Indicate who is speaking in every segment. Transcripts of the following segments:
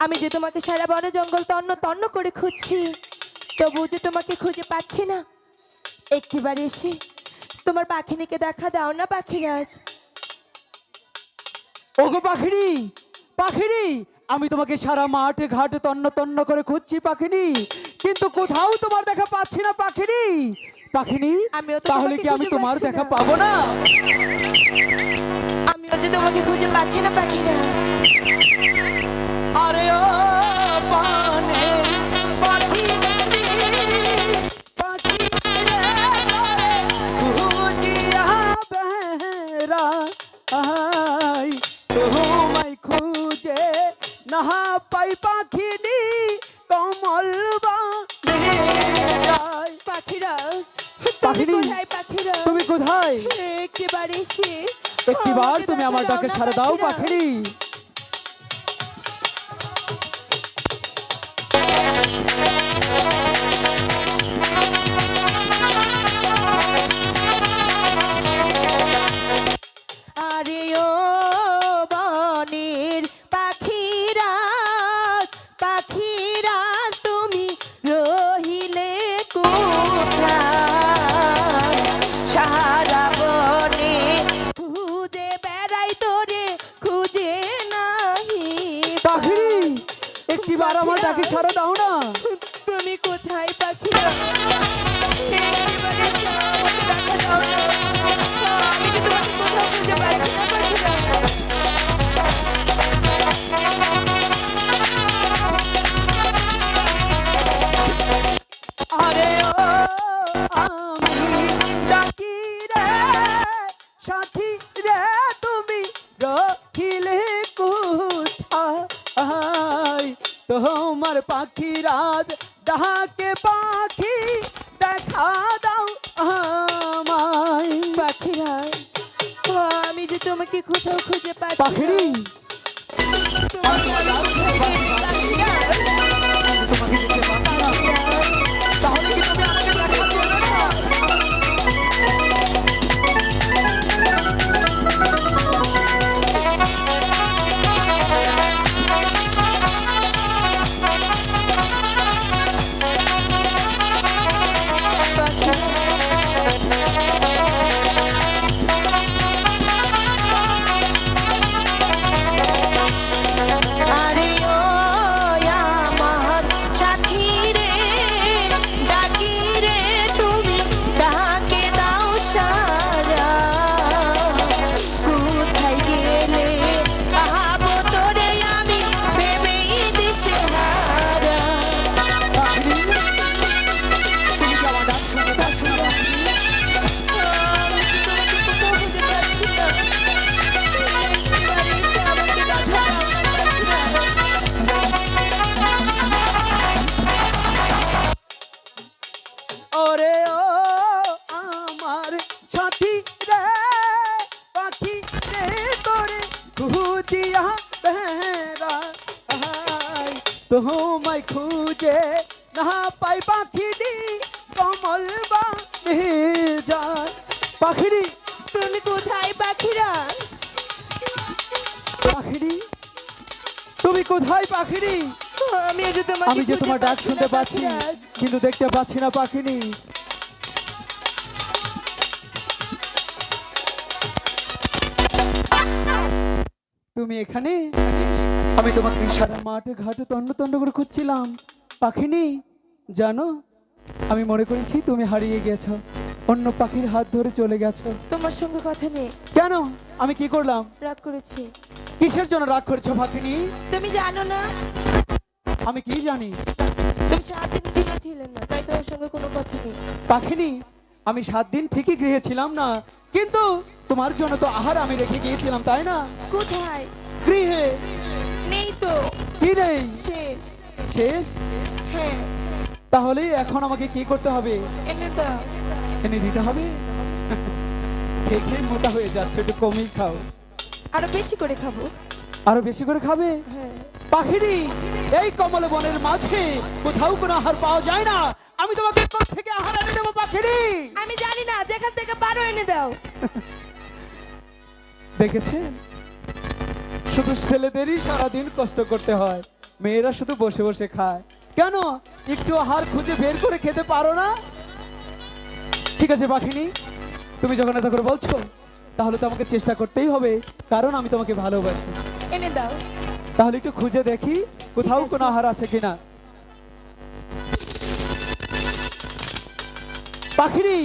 Speaker 1: আমি যে তোমাকে সারা বন জঙ্গল তন্ন তন্ন করে খুঁজছি তবু যে তোমাকে খুঁজে পাচ্ছি না। একটিবার এসে তোমার পাখিনিকে দেখা দাও না পাখি পাখিরাজ।
Speaker 2: ওগো পাখিরি পাখিরি আমি তোমাকে সারা মাঠে ঘাটে তন্ন তন্ন করে খুঁজছি পাখিনি কিন্তু কোথাও তোমার দেখা পাচ্ছি না পাখিনি। পাখিনি
Speaker 1: আমিও
Speaker 2: তাহলে কি আমি তোমার দেখা পাবো না?
Speaker 1: আমিও যে তোমাকে খুঁজে পাচ্ছি না পাখিরাজ।
Speaker 2: আরে ও পানে পাখি পাখি খুঁজিয়া বেড়া আই তোমায় খুঁজে না পাই পাখিনি কমল বাই
Speaker 1: পাখিরাজ
Speaker 2: পাখিনি?
Speaker 1: তুমি কোথায়? একটিবার
Speaker 2: একটিবার
Speaker 1: আমাকে
Speaker 2: তুমি আমার ডাকে সারা দাও
Speaker 1: পাখিরাজ।
Speaker 2: একটিবার আমার ডাকে সারা দাও না।
Speaker 1: তুমি কোথায় পাখিরা? একেবারে সব দাও না।
Speaker 2: রাজ ডাকে পাখি দেখা দাও আমায়
Speaker 1: পাখিরা আমি যে তোমাকে কোথাও খুঁজে পাচ্ছি না।
Speaker 2: পাখিরি
Speaker 1: আমি যে তোমাকে আমি যে
Speaker 2: তোমার ডাক শুনতে পাচ্ছি কিন্তু দেখতে পাচ্ছি না পাখিনি। তুমি এখানে? আমি তোমাকে সারা মাঠে ঘাটে তন্ন তন্ন করে খুঁজছিলাম। পাখিনি জানো আমি মনে করেছি তুমি হারিয়ে গেছো। অন্য পাখির হাত ধরে চলে গেছো।
Speaker 1: তোমার সঙ্গে কথা নেই।
Speaker 2: কেন? আমি কি করলাম?
Speaker 1: রাগ করেছি।
Speaker 2: কিসের জন্য রাগ করেছ পাখিনি
Speaker 1: তুমি জানো না?
Speaker 2: আমি কি জানি?
Speaker 1: তুমি সাত দিন গৃহে ছিলে না তাই তোমার সঙ্গে কোনো কথা নেই।
Speaker 2: পাখিনি আমি সাত দিন ঠিকই গৃহে ছিলাম না কিন্তু তোমার জন্য তো আহার আমি রেখে গিয়েছিলাম তাই না?
Speaker 1: কোথায়?
Speaker 2: গৃহে।
Speaker 1: নেই তো।
Speaker 2: কি নেই?
Speaker 1: শেষ।
Speaker 2: শেষ?
Speaker 1: হ্যাঁ।
Speaker 2: তাহলে এখন আমাকে কি করতে হবে?
Speaker 1: এনে দাও।
Speaker 2: এনে দিতে হবে? খেয়ে খেয়ে মোটা হয়ে যাচ্ছে একটু কমই খাও।
Speaker 1: আরও বেশি করে খাব।
Speaker 2: আরও বেশি করে খাবে?
Speaker 1: হ্যাঁ।
Speaker 2: পাখিরি এই কমল বনের মাঝে কোথাও কোনো আহার পাওয়া যায় না। আমি তোমাকে কোথা থেকে আহার এনে দেবো পাখিরি।
Speaker 1: আমি জানি না যেখান থেকে পারো এনে দাও।
Speaker 2: দেখেছেন শুধু ছেলেদেরই সারাদিন কষ্ট করতে হয়। মেয়েরা শুধু বসে বসে খায়। কেন? একটু আহার খুঁজে বের করে খেতে পারো না? ঠিক আছে পাখিনি তুমি যখন এত করে বলছো তাহলে তো আমাকে চেষ্টা করতেই হবে কারণ আমি তোমাকে ভালোবাসি।
Speaker 1: এনে দাও।
Speaker 2: তাহলে একটু খুঁজে দেখি কোথাও কোনো আহার আছে কিনা। পাখিরি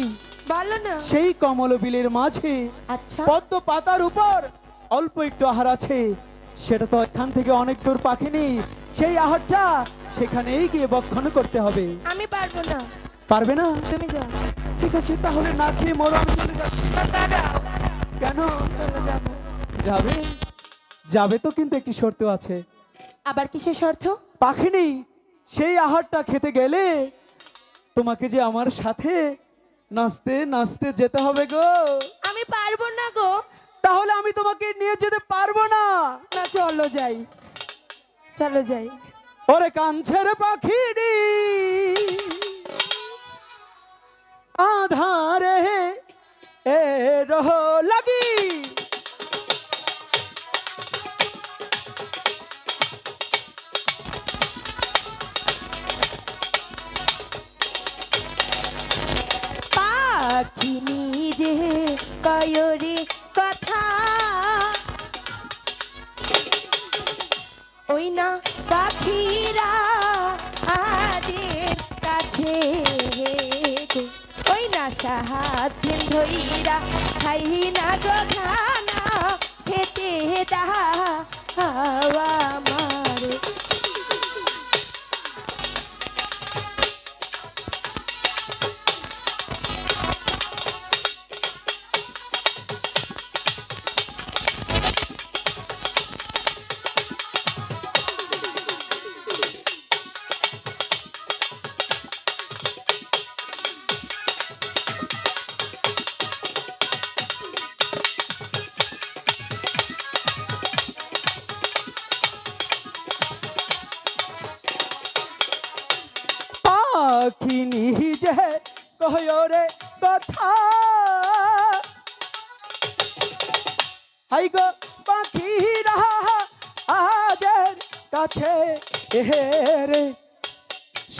Speaker 1: বলো না।
Speaker 2: সেই কমল বিলের মাঝে
Speaker 1: আচ্ছা।
Speaker 2: পদ্ম পাতার উপর অল্প একটু আহার আছে। সেটা তো এখান থেকে অনেক দূর পাখিনি। সেই আহারটা সেখানেই গিয়ে বক্ষণ করতে হবে।
Speaker 1: আমি পারব না।
Speaker 2: পারবে না?
Speaker 1: তুমি যাও।
Speaker 2: ঠিক আছে তাহলে না খেয়ে মরো আমি চলে যাচ্ছি।
Speaker 1: দাঁড়াও
Speaker 2: কেন?
Speaker 1: চলে যাব।
Speaker 2: যাবে? যাবে তো কিন্তু একটি শর্ত আছে।
Speaker 1: আবার কিসের শর্ত?
Speaker 2: পাখিনি সেই আহারটা খেতে গেলে তোমাকে যে আমার সাথে নাচতে নাচতে যেতে হবে গো।
Speaker 1: আমি পারব না গো।
Speaker 2: তাহলে আমি তোমাকে নিয়ে যেতে পারব না।
Speaker 1: না চলো যাই। চলো যাই।
Speaker 2: ওরে কাঞ্ছের আধারে এ রহ লাগি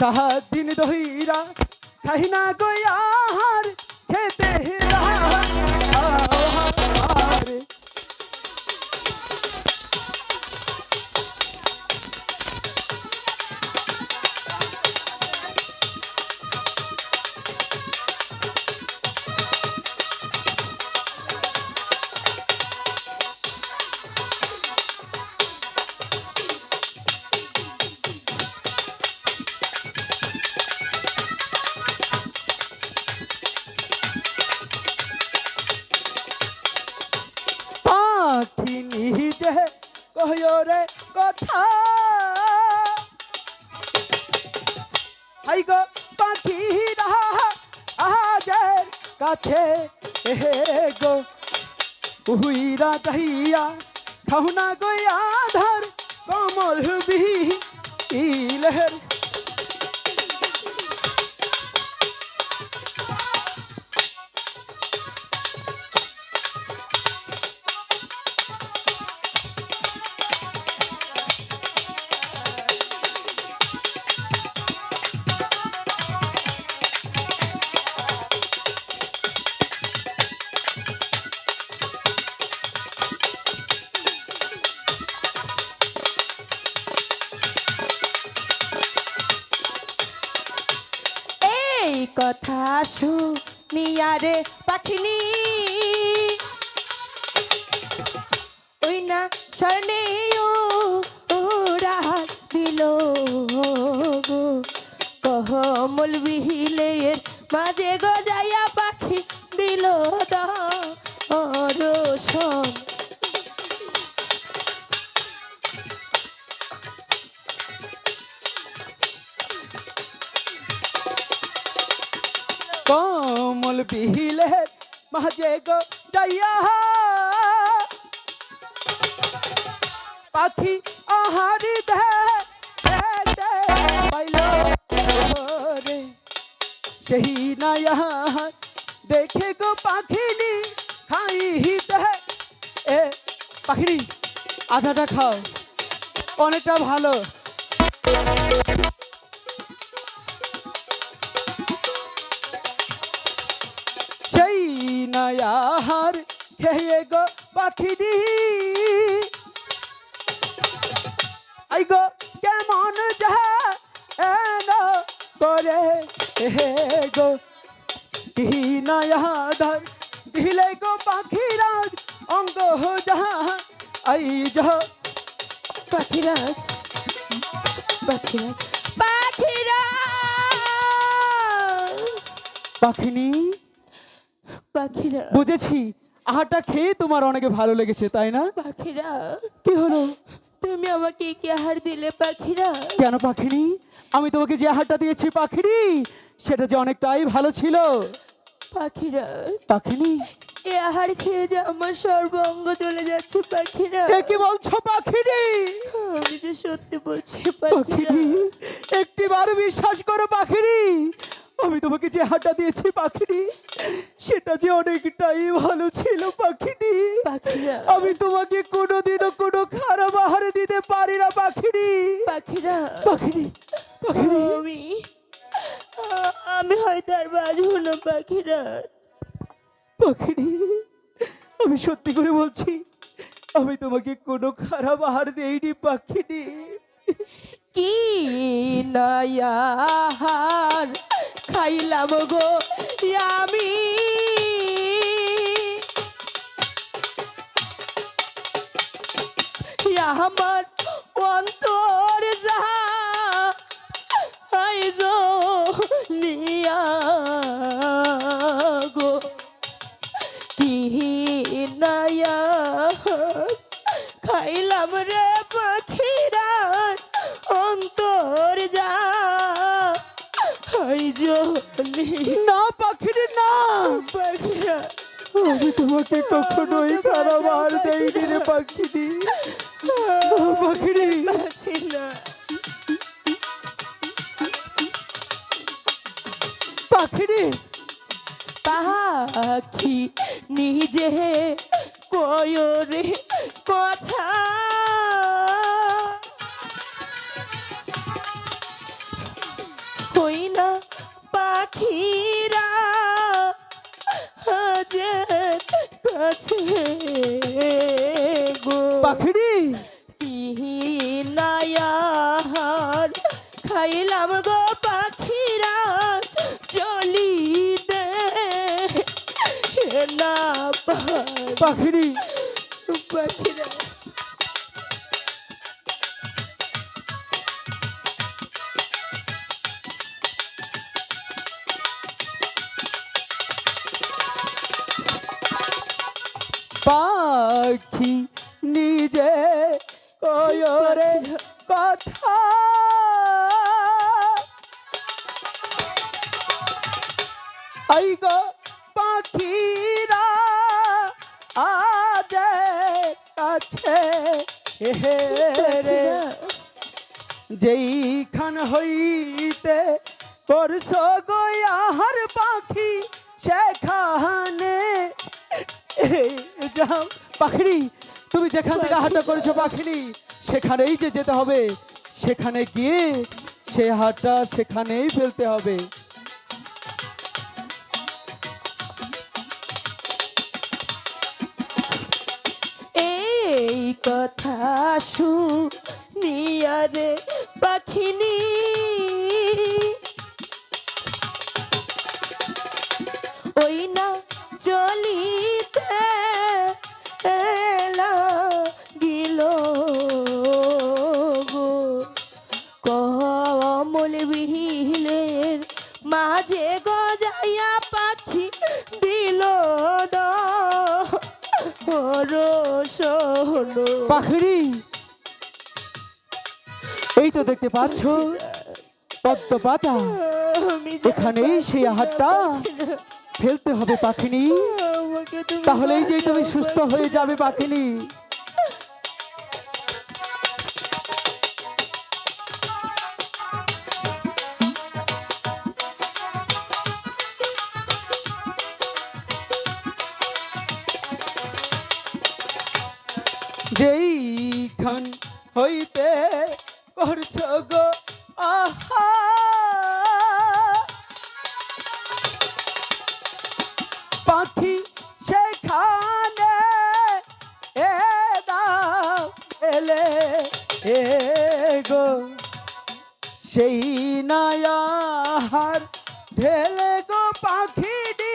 Speaker 2: সাহাদিন দহিরা খাই না গয়ার খেতে হাই গো পাখি আজের কাছে। হে গো উইরা দহিয়া খাহুনা গো আধার, কমল বিহি ইলহের
Speaker 1: এই কথা শুনিয়ারে পাখিনি। ওই না স্বর্ণে ওরা দিল কহ মূল বিহিলে মাঝে গজাইয়া পাখি দিল দর্শন
Speaker 2: কমল বিহিলে মাঝে গো যাইয়া পাখি আহারি দে সেই নয়া দেখে গো পাখিনি খাই দে। এ পাখিনি আধাটা খাও, অনেকটা ভালো। নয়াহার খেয়ে গো পাখিরি আই গো কেমন যাহা করে হে গো। কি নয়াধার দিলে গো পাখিরাজ অঙ্গ যাহা আই যাহা।
Speaker 1: পাখিরাজ পাখিরাজ পাখিরাজ।
Speaker 2: পাখিনি।
Speaker 1: পাখিরা
Speaker 2: বুঝেছি। আহারটা খেয়ে তোমার অনেকে ভালো লেগেছে তাই না?
Speaker 1: পাখিরা
Speaker 2: কি হলো?
Speaker 1: তুমি আমাকে কি আহার দিলে পাখিরা?
Speaker 2: কেন পাখিনি? আমি তোমাকে যে আহারটা দিয়েছি পাখিরি সেটা যে অনেকটাই ভালো ছিল।
Speaker 1: পাখিরা
Speaker 2: পাখিনি?
Speaker 1: এ আহার খেয়ে যে আমার সর্বঙ্গ চলে যাচ্ছে পাখিরা।
Speaker 2: কে কি বলছো পাখিরি
Speaker 1: আমি যে সত্যি বলছি পাখিরা
Speaker 2: পাখিরি। একটি বার বিশ্বাস করো পাখিরি আমি তোমাকে যে আহারটা দিয়েছি পাখিটি সেটা যে অনেকটাই ভালো ছিল
Speaker 1: পাখিটি।
Speaker 2: আমি তোমাকে কোনোদিনও কোনো খারাপ আহার দিতে পারি না পাখিরি
Speaker 1: পাখিরা।
Speaker 2: পাখিরি পাখিরি
Speaker 1: আমি আমি হয়তো আর বাজবো না পাখিরা।
Speaker 2: পাখিরি আমি সত্যি করে বলছি আমি তোমাকে কোনো খারাপ আহার দেইনি পাখিরি
Speaker 1: কি নয়াহার খাইলাম গো আমি আমার অন্তর যাহা নিয়া গো কি নয়া খাইলাম রে। হাই জলি
Speaker 2: না পাখিরি না।
Speaker 1: পাখিরা।
Speaker 2: আমি তোমাকে কখনোই খারাপ আহার দেইনি রে পাখিরি।
Speaker 1: আছি না। পাখি নিজে কয়রে কথা না পাখিরা হাজের কাছে গো।
Speaker 2: পাখিরি?
Speaker 1: নায়ার খাইলাম গো পাখিরা চলি দে না
Speaker 2: পাখিরা? আহার পাখি সেখানে। যাও পাখিরি তুমি যেখান থেকে করেছ পাখিরি সেখানেই যে যেতে হবে সেখানে গিয়ে সে সেখানেই ফেলতে হবে।
Speaker 1: এই কথা শুনিয়া রে পাখিনি বিহিলের মাঝে গজাইয়া পাখি দিল দর্শন
Speaker 2: এই তো দেখতে পাচ্ছ পদ্ম পাতা। এখানেই সেই আহারটা ফেলতে হবে পাখিনি। তাহলেই যে তুমি সুস্থ হয়ে যাবে পাখিনি। সেই নায়ার ঢেলে গো পাখিডি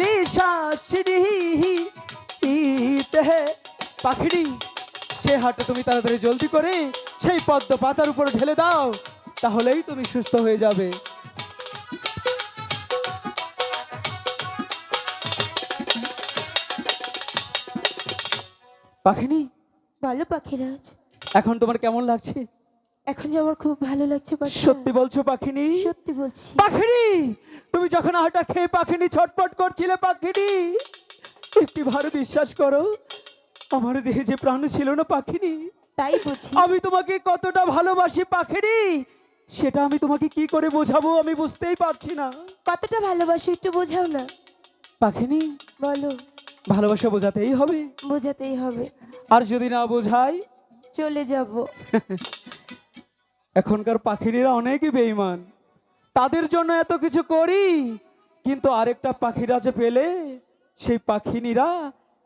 Speaker 2: নিশাসিডি ইতে। পাখিডি সে হাটটা তুমি তাড়াতাড়ি জলদি করে সেই পদ্ম পাতার উপর ঢেলে দাও তাহলেই তুমি সুস্থ হয়ে যাবে। পাখিনি?
Speaker 1: বলো পাখিরাজ।
Speaker 2: এখন তোমার কেমন লাগছে?
Speaker 1: এখন যে আমার খুব ভালো লাগছে।
Speaker 2: সত্যি বলছো পাখিনি?
Speaker 1: সত্যি বলছি।
Speaker 2: পাখিনি! তুমি যখন আটা খেয়ে পাখিনি ছটপট করছিলে পাখিনি। একটি ভালো বিশ্বাস করো আমার দেহে যে প্রাণ ছিল না পাখিনি।
Speaker 1: তাই বুঝি
Speaker 2: আমি তোমাকে কতটা ভালোবাসি পাখিনি? সেটা আমি তোমাকে কি করে বোঝাবো আমি বুঝতেই পারছি না।
Speaker 1: কতটা ভালোবাসি একটু বোঝাও না।
Speaker 2: পাখিনি?
Speaker 1: বলো।
Speaker 2: ভালোবাসা বোঝাতেই হবে।
Speaker 1: বোঝাতেই হবে।
Speaker 2: আর যদি না বোঝাই?
Speaker 1: চলে যাব।
Speaker 2: এখনকার পাখিরা অনেকই বেইমান তাদের জন্য এত কিছু করি কিন্তু আরেকটা পাখিরা যে পেলে সেই পাখিনীরা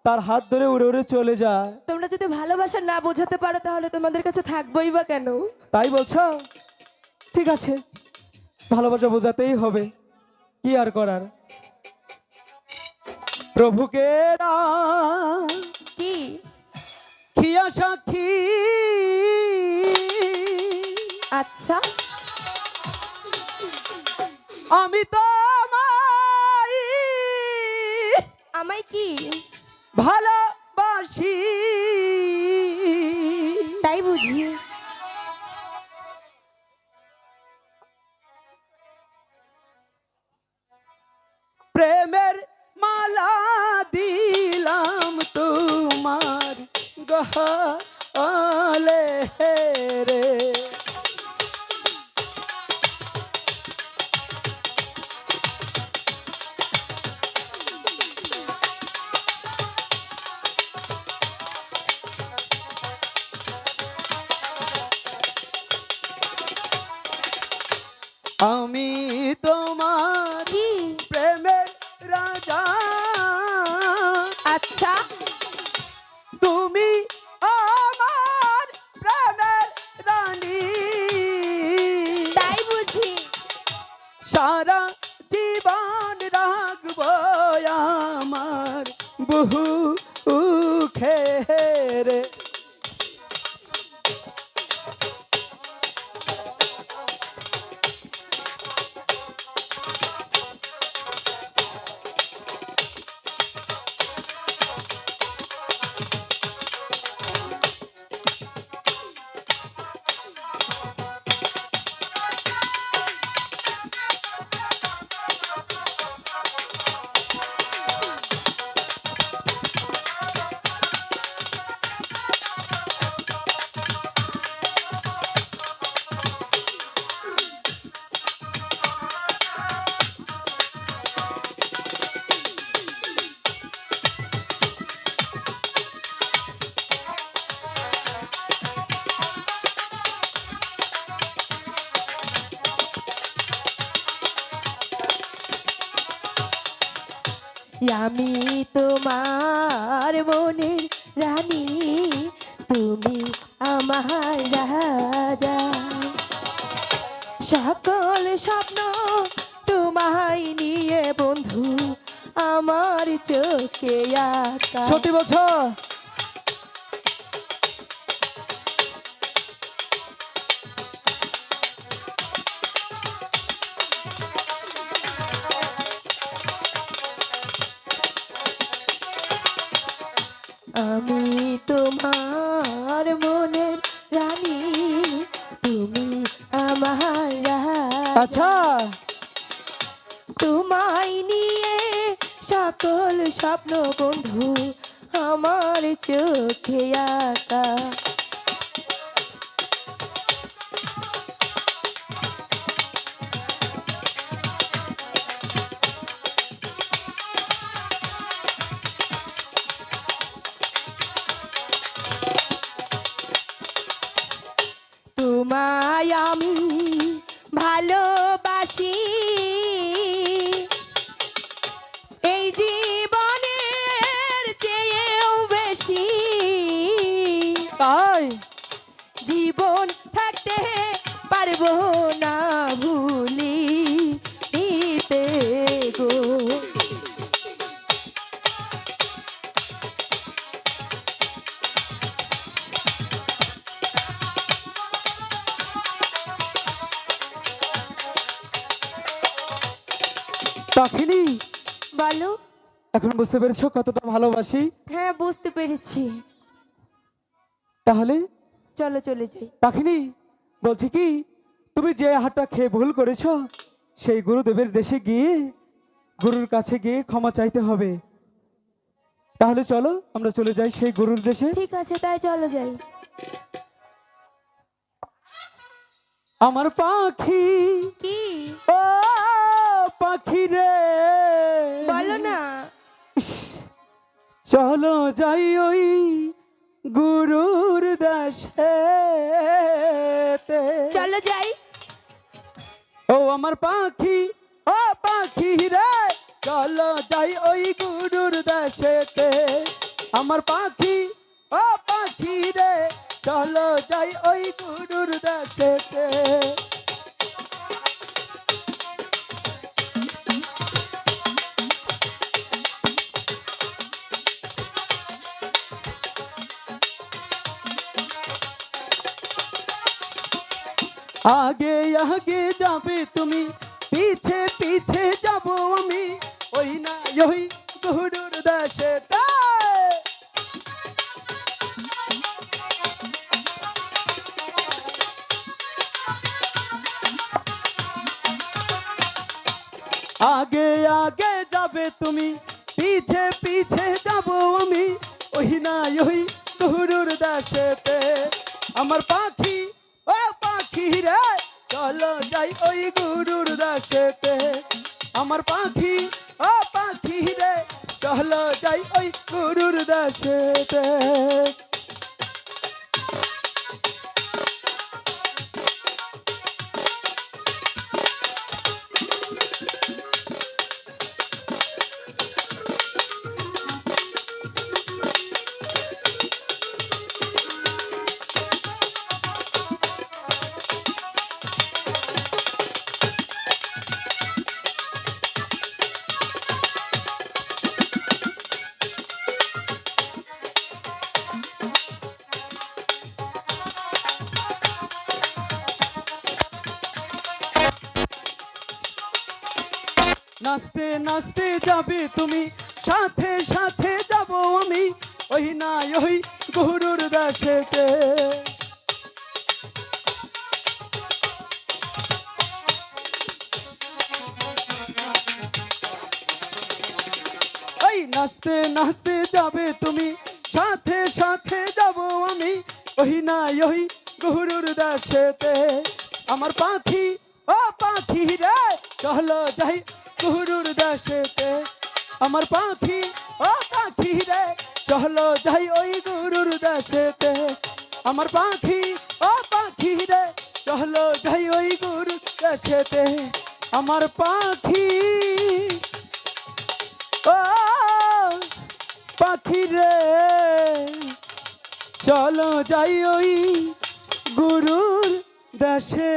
Speaker 2: তার হাত ধরে উড়ে উড়ে চলে যায়।
Speaker 1: তোমরা যদি ভালোবাসা না বোঝাতে পারো তাহলে তোমাদের কাছে থাকবোই বা কেন?
Speaker 2: তাই বলছো? ঠিক আছে ভালোবাসা বোঝাতেই হবে। কি আর করার? প্রভুকে
Speaker 1: কি?
Speaker 2: খিয়া সাক্ষী
Speaker 1: আচ্ছা।
Speaker 2: আমি তো
Speaker 1: আমায় কি?
Speaker 2: ভালোবাসি। আমি তোমার
Speaker 1: মনের রানী, তুমি আমার রাজা। সকল স্বপ্ন তোমায় নিয়ে বন্ধু, আমার চোখে আঁকা
Speaker 2: প্রতি বলছো?
Speaker 1: সকল স্বপ্ন বন্ধু আমার চোখে আঁকা।
Speaker 2: এখন বুঝতে পেরেছ কতটা ভালোবাসি?
Speaker 1: হ্যাঁ বুঝতে পেরেছি।
Speaker 2: তাহলে?
Speaker 1: চলো চলে যাই।
Speaker 2: পাখিনি বলছি কি তুমি যে হাটটা খেয়ে ভুল করেছ সেই গুরুদেবের দেশে গিয়ে গুরুর কাছে গিয়ে ক্ষমা চাইতে হবে। তাহলে চলো আমরা চলে যাই সেই গুরুর দেশে।
Speaker 1: ঠিক আছে তাই চলো যাই।
Speaker 2: আমার পাখি।
Speaker 1: কি?
Speaker 2: ও পাখি রে। চলো যাই ওই গুরুর দেশে
Speaker 1: চলো যাই।
Speaker 2: ও আমার পাখি ও পাখি রে। চলো যাই ওই গুরুর দেশেতে। আমার পাখি ও পাখি রে। চলো যাই ওই গুরুর দেশেতে। আগে আগে যাবে তুমি পিছে পিছে যাবে তুমি? সাথে সাথে যাব আমি। ওই না, ওই গুরুর ওই নাচতে নাচতে যাবে তুমি। সাথে সাথে যাব আমি। ওই না, ওই গুরুর দেশেতে আমার পাখি, ও পাখি রে, চলো যাই। গুরুর দেশেতে আমার পাখি ও পাখি রে, চলো যাই ওই গুরুর দেশেতে আমার পাখি ও পাখি রে, চলো যাই ওই গুরুর দেশেতে আমার পাখি ও পাখি রে, চলো যাই ওই গুরুর দেশে